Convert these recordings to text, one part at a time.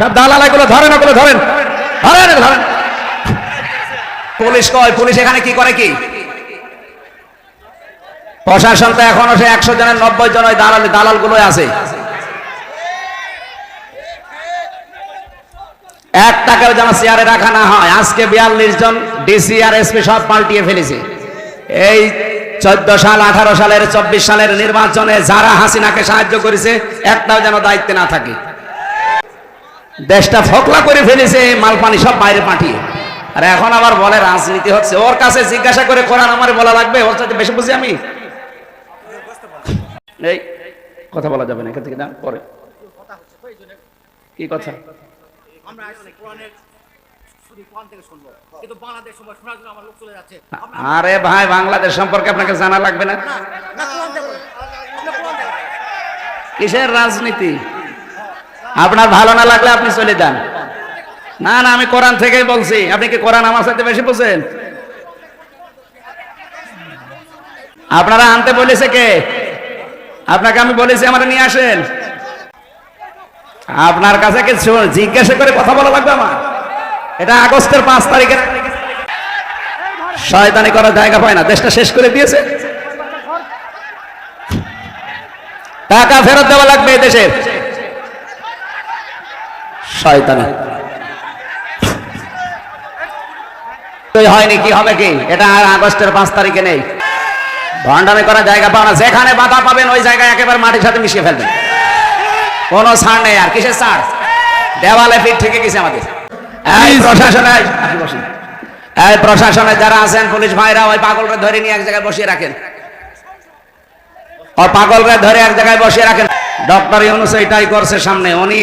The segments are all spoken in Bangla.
সব দালাল এগুলো ধরেন, ওগুলো ধরেন। ধরেন ধরেন। পুলিশ কয়, পুলিশ এখানে কি করে কি? প্রশাসন তো এখনও সে একশো জনের নব্বই জন ওই দালাল দালাল গুলোই আছে। এক টাকাও যেন চেয়ারে রাখা না হয়। আজকে বিয়াল্লিশ জন ডিসি আর এসপি সব পাল্টিয়ে ফেলেছে। এই চোদ্দ সাল, আঠারো সালের, চব্বিশ সালের নির্বাচনে যারা হাসিনাকে সাহায্য করেছে, একটাও যেন দায়িত্বে না থাকে। দেশটা ফকলা করে ফেলেছে মালপানি সব বাইরে পাঠিয়ে। আর এখন আবার বলে রাজনীতি হচ্ছে। ওর কাছে জিজ্ঞাসা করে কোরআন আমার বলা লাগবে? ওর সাথে বেশি বুঝি আমি? এই কথা বলা যাবে না এখান থেকে না পরে। কি কথা? আরে ভাই বাংলাদেশ সম্পর্কে আপনাকে জানা লাগবে না। কিসের রাজনীতি? আপনার ভালো না লাগলে আপনি চলে যান। না না, আমি কোরআন থেকেই বলছি। আপনি কি কোরআন আমার সাথে বেশি বুঝেন? আপনারা আনতে বলেছে কে? আপনাকে আমি বলেছি আমার নিয়ে আসেন। আপনার কাছে কিছু জিজ্ঞাসা করে কথা বলা লাগবে আমার। এটা আগস্টের পাঁচ তারিখের। শয়তানি করার জায়গা পায় না। দেশটা শেষ করে দিয়েছে। টাকা ফেরত দেওয়া লাগবে এই দেশের শয়তানি। হয়নি কি হবে কি? এটা আর আগস্টের পাঁচ তারিখে নেই। ভণ্ডামি করার জায়গা যেখানে বাধা পাবেন ওই জায়গায় একেবারে মাটির সাথে মিশিয়ে ফেলবেন। কোনো ছাড় নেই আর কিসের ছাড়? দেওয়ালে পিঠ থেকে গেছে আমাদের। এই প্রশাসনে। এই প্রশাসনে যারা আছেন পুলিশ ভাইরা ওই পাগলকে ধরে নিয়ে এক জায়গায় বসিয়ে রাখেন। ও পাগলকে ধরে এক জায়গায় বসিয়ে রাখেন ডক্টর ইউনুস এটাই করছে সামনে। উনি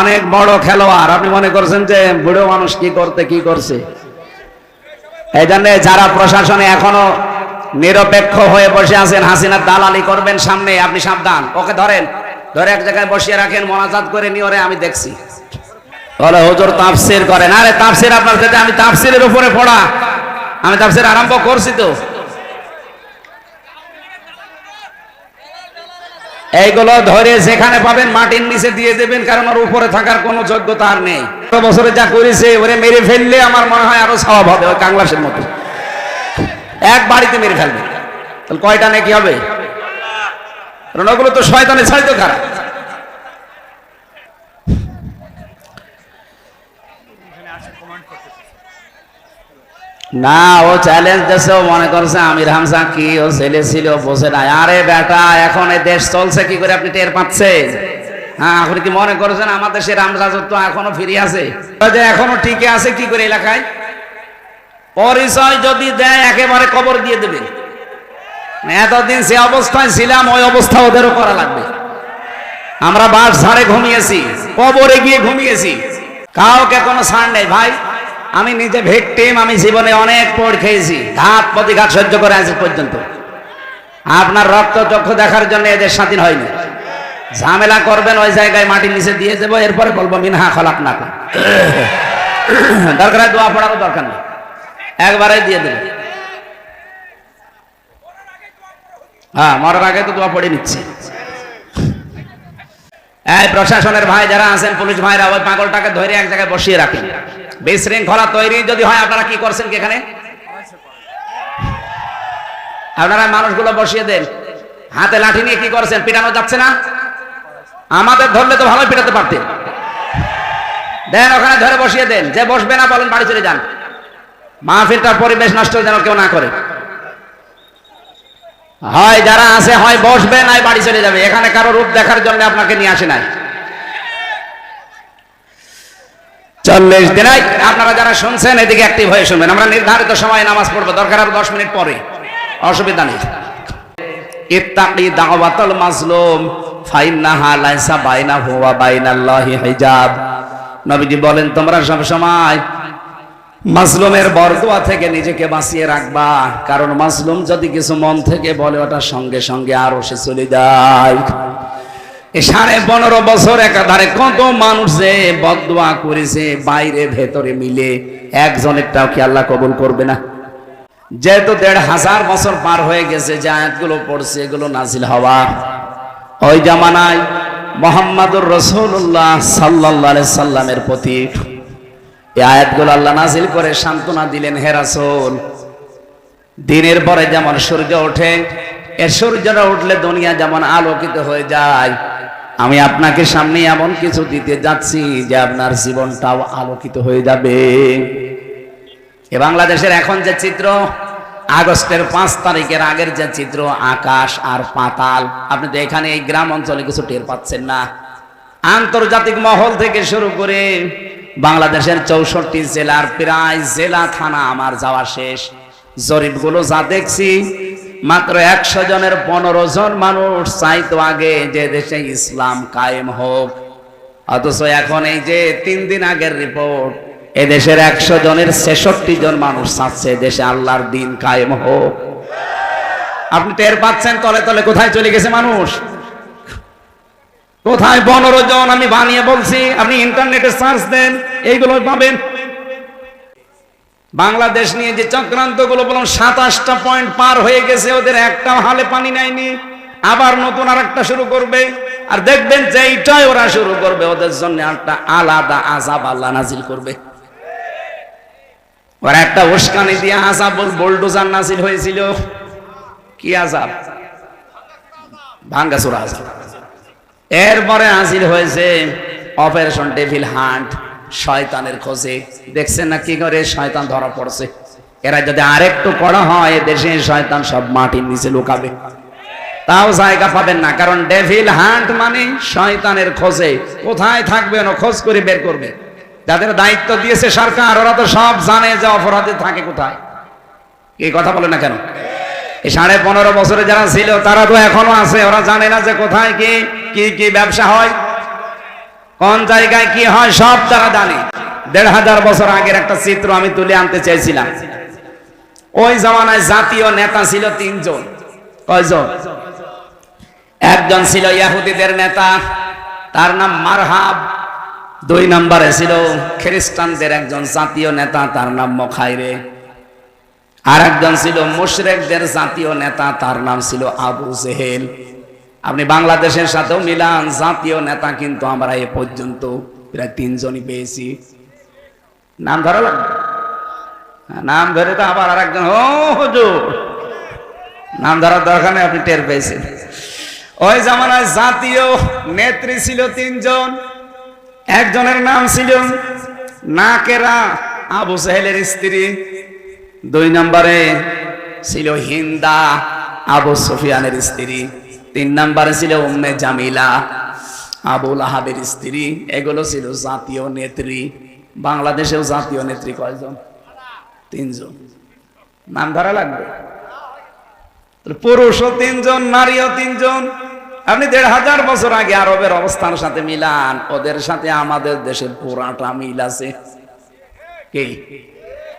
অনেক বড় খেলোয়াড়। আপনি মনে করছেন যে বুড়ো মানুষ কি করতে, কি করছে? এই জন্য যারা প্রশাসনে এখনও নিরপেক্ষ হয়ে বসে আছেন হাসিনার দালালি করবেন সামনে, আপনি সাবধান। ওকে ধরেন। ধরে এক জায়গায় বসিয়ে রাখেন, মনাজাত করে নিয়ে ওরে আমি দেখছি। বলে, হুজুর তাফসির করেন। আরে তাফসির আপনার সাথে, আমি তাফসিরের উপরে পড়া। আমি তাফসির আরম্ভ করছি তো। এইগুলো ধরে যেখানে পাবেন মাটির নিচে দিয়ে দেবেন, কারণ ওর উপরে থাকার কোনো যোগ্যতা আর নেই। বছরে যা করেছে, ওরে মেরে ফেললে আমার মনে হয় আরও স্বভাব হবে, ওই কাংলাসের মতো। এক বাড়িতে মেরে ফেলবে। তাহলে কয়টা নাকি হবে? কারণ ওগুলো তো শয়তানে ছাড়িত খারাপ না, ও চ্যালেঞ্জ দেশে মনে করছে আমির হামসা কি, ও ছেলে ছিল বসে নাই আরে বেটা, এখন এই দেশ চলছে, কি করে আপনি টের পাচ্ছেন হ্যাঁ আপনি কি মনে করছেন আমাদের সে রামরাজত্ব এখনও ফিরে আছে? এখনও টিকে আছে কি করে এলাকায়? পরিচয় যদি দেয়, একেবারে কবর দিয়ে দেবে। এতদিন সে অবস্থায় ছিলাম, ওই অবস্থা ওদেরও করা লাগবে। আমরা বাস ঝাড়ে ঘুমিয়েছি, কবরে গিয়ে ঘুমিয়েছি। কাউকে কোনো ছাড় নেই, ভাই। আমি নিজে ভেকটিম আমি জীবনে অনেক পড় খেয়েছি। ঘাত প্রতিঘাত সহ্য করে আজ পর্যন্ত। আপনার রক্ত চক্ষু দেখার জন্য এদের স্বাধীন হয়নি। ঝামেলা করবেন ওই জায়গায় মাটির নিচে দিয়ে দেবো, এরপরে বলব, মিনহা খলাক না দরকার দোয়া পড়ারও দরকার নেই। একবারে দিয়ে দেবে। হ্যাঁ মরার আগে তো দোয়া পড়ে নিচ্ছে। এই প্রশাসনের ভাই যারা আছেন, পুলিশ ভাইরা, ওই পাগলটাকে ধরে এক জায়গায় বসিয়ে রাখেন। বিশৃঙ্খলা তৈরি যদি হয়, আপনারা কি করছেন কি এখানে? আপনারা মানুষগুলো বসিয়ে দেন। হাতে লাঠি নিয়ে কি করছেন? পিটানো যাচ্ছে না? আমাদের ধরলে তো ভালোই পিটাতে পারতেন। দেন, ওখানে ধরে বসিয়ে দেন। যে বসবে না, বলেন বাড়ি চলে যান। মাহফিলটার পরিবেশ নষ্ট যেন কেউ না করে। হয় যারা আছে, হয় বসবে, নাই বাড়ি চলে যাবে। এখানে কারও রূপ দেখার জন্য আপনাকে নিয়ে আসে নাই। চল্লিশ দিন। আপনারা যারা শুনছেন, এদিকে একটি হয়ে শুনবেন। আমরা নির্ধারিত সময় নামাজ পড়ব। দরকার আর দশ মিনিট পরে। অসুবিধা নেই। ইত্তাকি দাওয়াতুল মাজলুম বলেন, তোমরা সব সময় মাসলুমের বরদোয়া থেকে নিজেকে বাঁচিয়ে রাখবা। কারণ মাসলুম যদি কিছু মন থেকে বলে, ওটা সঙ্গে সঙ্গে আরও সে চলে যায়। সাড়ে পনেরো বছর একাধারে কত মানুষ বদোয়া করেছে, বাইরে, ভেতরে মিলে, একজনেরটাও কি আল্লাহ কবুল করবে না? যেহেতু দেড় হাজার বছর পার হয়ে গেছে, যে আয়াতগুলো পড়ছে, এগুলো নাজিল হওয়া। ওই জামানায় মোহাম্মদুর রসুল্লাহ সাল্লাহ সাল্লামের প্রতি এই আয়াতগুলো আল্লাহ নাজিল করে সান্ত্বনা দিলেন, হে রাসূল, দিনের পরে যেমন সূর্য ওঠে, এ সূর্যটা উঠলে দুনিয়া যেমন আলোকিত হয়ে যায় আমি আপনাকে সামনে এমন কিছু দিতে যাচ্ছি যে আপনার জীবনটাও আলোকিত হয়ে যাবে। এ বাংলাদেশের এখন যে চিত্র, আগস্টের পাঁচ তারিখের আগের যে চিত্র, আকাশ আর পাতাল, আপনি তো এখানে এই গ্রাম অঞ্চলে কিছু টের পাচ্ছেন না। আন্তর্জাতিক মহল থেকে শুরু করে বাংলাদেশের চৌষট্টি জেলার প্রায় জেলা থানা আমার যাওয়া শেষ। জরিপগুলো যা দেখছি মাত্র একশো জনের পনেরো জন মানুষ চাইতো আগে যে দেশে ইসলাম কায়েম হোক। অথচ এখন এই যে তিন দিন আগের রিপোর্ট এদেশের একশো জনের ছেষট্টি জন মানুষ চাচ্ছে দেশে আল্লাহর দিন কায়েম হোক। আপনি টের পাচ্ছেন তলে তলে কোথায় চলে গেছে মানুষ? কোথায় পনেরো জন আমি বানিয়ে বলছি, আপনি ইন্টারনেটে সার্চ দেন, এইগুলো পাবেন। বাংলাদেশ নিয়ে যে চক্রান্তগুলো বললাম সাতাশটা পয়েন্ট পার হয়ে গেছে, ওদের একটা হালে পানি নেয়নি। আবার নতুন আর একটা শুরু করবে। আর দেখবেন যে এইটাই ওরা শুরু করবে, ওদের জন্য একটা আলাদা আজাব আল্লাহ নাজিল করবে। ওরা একটা উস্কানি দিয়ে আজাব বোলডোজার নাজিল হয়েছিল। কি আজাব ভাঙ্গাসুরা আজাব এরপরে হাজির হয়েছে অপারেশন ডেভিল হান্ট শয়তানের খোঁজে। দেখছেন না কি করে? শয়তান ধরা পড়ছে। এরা যদি আরেকটু করা হয়, দেশে শয়তান সব মাটির নিচে লুকাবে। তাও জায়গা পাবেন না, কারণ ডেভিল হান্ট মানে শয়তানের খোঁজে। কোথায় থাকবে না খোঁজ করে বের করবে। যাদের দায়িত্ব দিয়েছে সরকার, ওরা তো সব জানে যে অপরাধে থাকে কোথায়। এই কথা বলে না কেন? এই সাড়ে পনেরো বছরে যারা ছিল, তারা তো এখনও আছে। ওরা জানে না যে কোথায় কি কি ব্যবসা হয়। কোন জায়গায় কি হয় সব তারা জানে। দেড় হাজার বছর আগের একটা চিত্র আমি তুলে আনতে চাইছিলাম ওই জামানায় জাতীয় নেতা ছিল তিনজন। কয়জন? একজন ছিল ইয়াহুদিদের নেতা, তার নাম মারহাব। দুই নম্বরে ছিল খ্রিস্টানদের একজন জাতীয় নেতা, তার নাম মখাইরে। আর একজন ছিল মুশরেকদের জাতীয় নেতা, তার নাম ছিল আবু জেহেল। আপনি বাংলাদেশের সাথেও মিলান জাতীয় নেতা কিন্তু আমরা এ পর্যন্ত প্রায় তিনজনই পেয়েছি। নাম ধরা হ্যাঁ, নাম ধরে তো আবার আর একজন নাম ধরার দরকার নেই আপনি টের পেয়েছেন। ওই জামানায় জাতীয় নেত্রী ছিল তিনজন একজনের নাম ছিল নাকেরা আবু সাহেলের স্ত্রী দুই নম্বরে ছিল হিন্দা আবু সুফিয়ানের স্ত্রী। তিন নম্বরে ছিল উম্মে জামিলা আবুল আহাবের স্ত্রী। এগুলো ছিল জাতীয় নেত্রী। বাংলাদেশেও জাতীয় নেত্রী কয়জন? তিনজন। নাম ধরা লাগবে? পুরুষও তিনজন, নারীও তিনজন। আপনি দেড় হাজার বছর আগে আরবের অবস্থার সাথে মিলান, ওদের সাথে আমাদের দেশের পুরাটা মিল আছে। কি?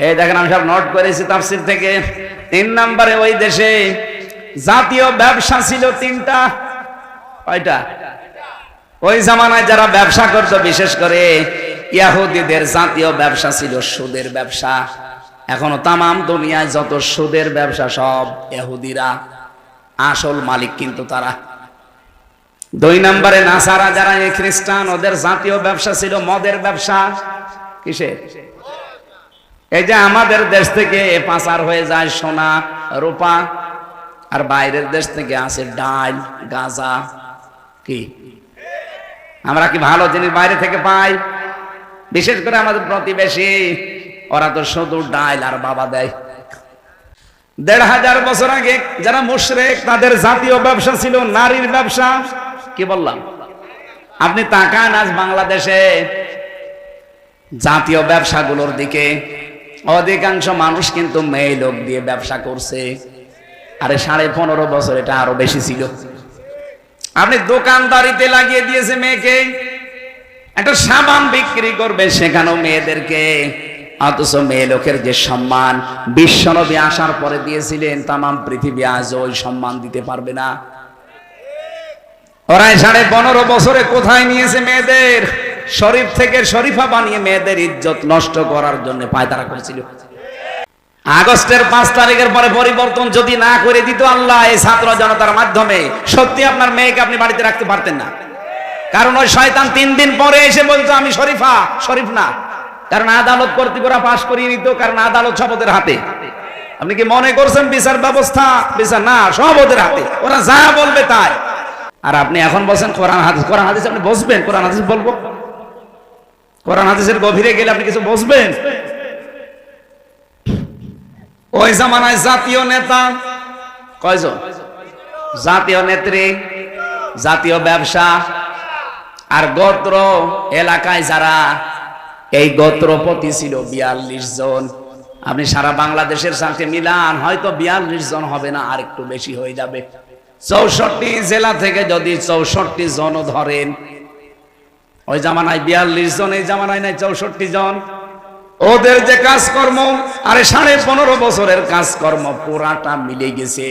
এই দেখেন, আমি সব নোট করেছি তাফসির থেকে। তিন নম্বরে ওই দেশে জাতীয় ব্যবসা ছিল তিনটা। কয়টা? ওই জামানায় যারা ব্যবসা করত, বিশেষ করে ইয়াহুদিদের জাতীয় ব্যবসা ছিল সুদের ব্যবসা। এখনও তামাম দুনিয়ায় যত সুদের ব্যবসা, সব ইহুদিরা, আসল মালিক কিন্তু তারা। দুই নম্বরে নাসারা যারা এই খ্রিস্টান, ওদের জাতীয় ব্যবসা ছিল মদের ব্যবসা। কিসে এই যে আমাদের দেশ থেকে পাচার হয়ে যায় সোনা, রূপা। আর বাইরের দেশ থেকে আসে ডাল, গাঁজা, কি? আমরা কি ভালো জিনিস বাইরে থেকে পাই? বিশেষ করে আমাদের প্রতিবেশী, ওরা তো শুধু ডাল আর বাবা দেয়। দেড় হাজার বছর আগে যারা মুশরেক, তাদের জাতীয় ব্যবসা ছিল নারীর ব্যবসা। কি বললাম? আপনি তাকান আজ বাংলাদেশে জাতীয় ব্যবসাগুলোর দিকে। অধিকাংশ মানুষ কিন্তু মেয়ে লোক দিয়ে ব্যবসা করছে। আরে সাড়ে পনেরো বছর, এটা আরও বেশি ছিল। আপনি দোকানদারিতে লাগিয়ে দিয়েছে মেয়েকে, একটা সাবান বিক্রি করবে সেখানেও মেয়েদেরকে। অথচ মেয়ে লোকের যে সম্মান, বিশ্বনবী আসার পরে দিয়েছিলেন, তামাম পৃথিবী আজ ওই সম্মান দিতে পারবে না। ওরাই সাড়ে পনেরো বছরে কোথায় নিয়েছে মেয়েদের? শরীফ থেকে শরীফা বানিয়ে মেয়েদের ইজ্জত নষ্ট করার জন্য পায়তারা করেছিল। আগস্টের পাঁচ তারিখের পরে পরিবর্তন যদি না করে দিত আল্লাহ, এই ছাত্র জনতার মাধ্যমে সত্যি আপনার মেয়েকে আপনি বাড়িতে রাখতে পারতেন না। কারণ ওই শয়তান তিন দিন পরে এসে বলতো, আমি শরীফা, শরীফ না। কারণ আদালত কর্তৃপক্ষরা পাশ করিয়ে নিত, কারণ আদালত সব হাতে। আপনি কি মনে করছেন বিচার ব্যবস্থা? বিচার না, সব হাতে। ওরা যা বলবে তাই। আর আপনি এখন বলছেন, কোরআন হাদিস কোরআন হাদিস আপনি বসবেন, কোরআন হাদিস বলব? কোরআন হাদিসের গভীরে গেলে আপনি কিছু বসবেন? ওই জামানায় জাতীয় নেতা। কয়জন? জাতীয় নেত্রী, জাতীয় ব্যবসা আর গোত্র এলাকায় যারা এই গোত্রপতি ছিল বিয়াল্লিশ জন। আপনি সারা বাংলাদেশের সাথে মিলান, হয়তো বিয়াল্লিশ জন হবে না, আর একটু বেশি হয়ে যাবে। চৌষট্টি জেলা থেকে যদি চৌষট্টি জন ধরেন, ওই জামানায় বিয়াল্লিশ জন, এই জামানায় নাই চৌষট্টি জন। ওদের যে কাজকর্ম আরে সাড়ে পনেরো বছরের কাজকর্ম পুরাটা মিলে গেছে।